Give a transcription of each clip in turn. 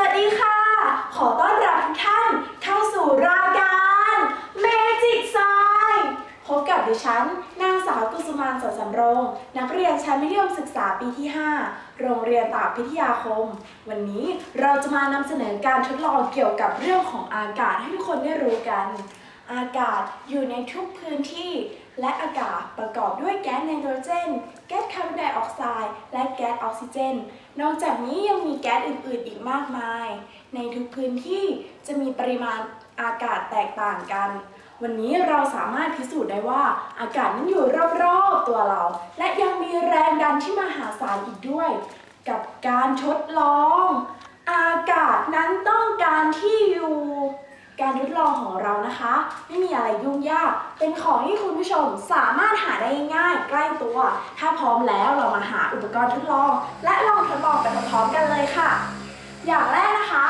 วัสดีค่ะ ขอต้อนรับทุกท่านเข้าสู่รายการเมจิกไซพบกับดิฉัน นางสาวกุสุมานสอนสำโรง นักเรียนชั้นมัธยมศึกษาปีที่ 5 โรงเรียนตากพิทยาคม วันนี้เราจะมานำเสนอการทดลองเกี่ยวกับเรื่องของอากาศให้ทุกคนได้รู้กัน อากาศอยู่ในทุกพื้นที่ และอากาศประกอบด้วยแก๊สไนโตรเจน แก๊สคาร์บอนไดออกไซด์ และแก๊สออกซิเจน นอกจากนี้ยังมีแก๊สอื่นๆ อีกมากมาย ในทุกพื้นที่จะมีปริมาณอากาศแตกต่างกัน วันนี้เราสามารถพิสูจน์ได้ว่า อากาศนั้นอยู่รอบๆตัวเรา และยังมีแรงดันที่มหาศาลอีกด้วย กับการทดลอง อากาศนั้นต้องการที่อยู่ การ ทดลองของเรานะคะ ไม่มีอะไรยุ่งยาก เป็นของที่คุณผู้ชมสามารถหาได้ง่ายใกล้ตัว ถ้าพร้อมแล้วเรามาหาอุปกรณ์ทดลอง และลองทดลองไปพร้อมๆกันเลยค่ะ อย่างแรกนะคะ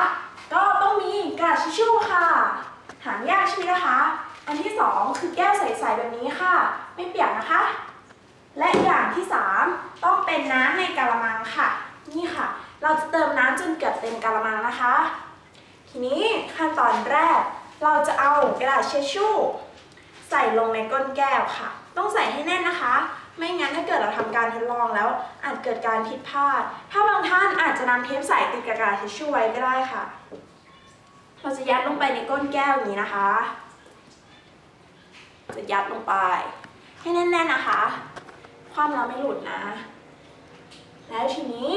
ก็ต้องมีกระดาษทิชชู่ค่ะ หายากใช่ไหมนะคะ อันที่สองคือแก้วใสๆแบบนี้ค่ะ ไม่เปียกนะคะ และอย่างที่สามต้องเป็นน้ำในกะละมังค่ะ นี่ค่ะ เราจะเติมน้ำจนเกือบเต็มกะละมังนะคะ ทีนี้ขั้นตอนแรก เราจะเอากระดาษเชดชู่ ใส่ลงในก้นแก้วค่ะ ต้องใส่ให้แน่นนะคะ ไม่งั้นถ้าเกิดเราทำการทดลองแล้ว อาจเกิดการผิดพลาด ถ้าบางท่านอาจจะนำเทปใส่ติดกับกระดาษเชดชู่ไว้ก็ได้ค่ะ เราจะยัดลงไปในก้นแก้วอย่างนี้นะคะ จะยัดลงไป ให้แน่นๆนะคะ ความเราไม่หลุดนะ แล้วทีนี้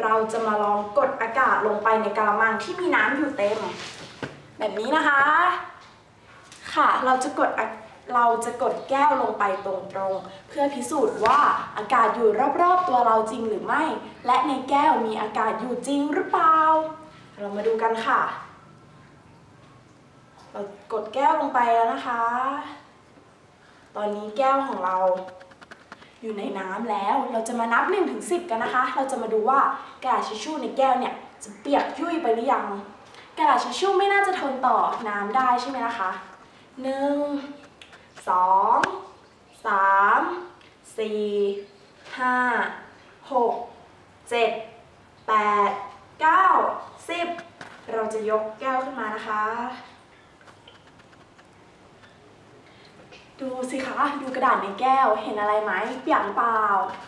เราจะมาลองกดอากาศลงไปในกะละมังที่มีน้ำอยู่เต็ม แบบนี้นะคะ ค่ะเราจะกดเราจะกดแก้วลงไปตรงๆ เพื่อพิสูจน์ว่าอากาศอยู่รอบๆตัวเราจริงหรือไม่ และในแก้วมีอากาศอยู่จริงหรือเปล่า เรามาดูกันค่ะ เรากดแก้วลงไปแล้วนะคะ ตอนนี้แก้วของเรา อยู่ในน้ำแล้ว เราจะมานับ1ถึง10 กันนะคะ เราจะมาดูว่ากระดาษทิชชู่ในแก้วเนี่ยจะเปียกยุ่ยไปหรือยัง กระดาษทิชชู่ไม่น่าจะทนต่อน้ำได้ใช่ไหมนะคะ1 2 3 4 5 6 7 8 9 10เราจะยกแก้วขึ้นมานะคะ ดูสิคะ ดูกระดาษในแก้ว เห็นอะไรไหม เปียกหรือเปล่า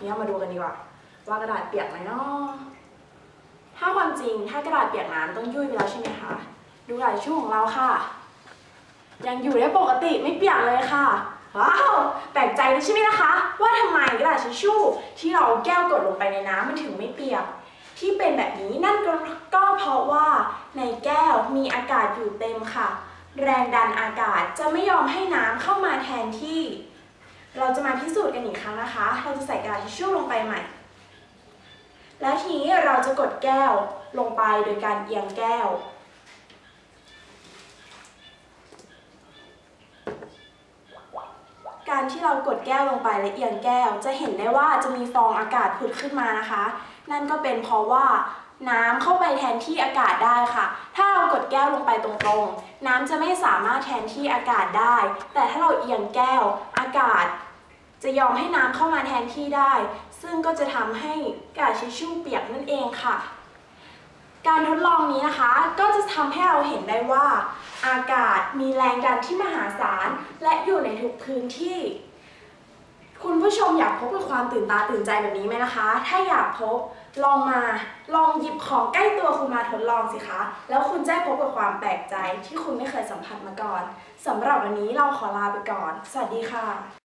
เนี่ยมาดูกันดีกว่า ว่ากระดาษเปียกไหมเนาะ ถ้าความจริงถ้ากระดาษเปียกน้ำต้องยุ่ยไปแล้วใช่ไหมคะ ดูกระดาษทิชชู่ของเราค่ะ ยังอยู่ได้ปกติไม่เปียกเลยค่ะ ว้าวแปลกใจเลยใช่ไหมนะคะ ว่าทำไมกระดาษทิชชู่ที่เราแก้วกดลงไปในน้ำมันถึงไม่เปียก ที่เป็นแบบนี้นั่นก็ก็เพราะว่าในแก้วมีอากาศอยู่เต็มค่ะ แรงดันอากาศจะไม่ยอมให้น้ำเข้ามาแทนที่ เราจะมาพิสูจน์กันอีกครั้งนะคะ เราจะใส่กระดาษทิชชู่ลงไปใหม่ แล้วทีนี้เราจะกดแก้วลงไปโดยการเอียงแก้ว การที่เรากดแก้วลงไปและเอียงแก้ว จะเห็นได้ว่าจะมีฟองอากาศผุดขึ้นมานะคะ นั่นก็เป็นเพราะว่าน้ำเข้าไปแทนที่อากาศได้ค่ะ ถ้าเรากดแก้วลงไปตรงๆ น้ำจะไม่สามารถแทนที่อากาศได้ แต่ถ้าเราเอียงแก้ว อากาศ จะยอมให้น้ำเข้ามาแทนที่ได้ ซึ่งก็จะทำให้กระดาษทิชชู่เปียกนั่นเองค่ะ การทดลองนี้นะคะ ก็จะทำให้เราเห็นได้ว่า อากาศมีแรงดันที่มหาศาล และอยู่ในทุกพื้นที่ คุณผู้ชมอยากพบกับความตื่นตาตื่นใจแบบนี้ไหมนะคะ ถ้าอยากพบลองมาลองหยิบของใกล้ตัวคุณมาทดลองสิคะ แล้วคุณจะพบกับความแปลกใจที่คุณไม่เคยสัมผัสมาก่อนสำหรับวันนี้เราขอลาไปก่อน สวัสดีค่ะ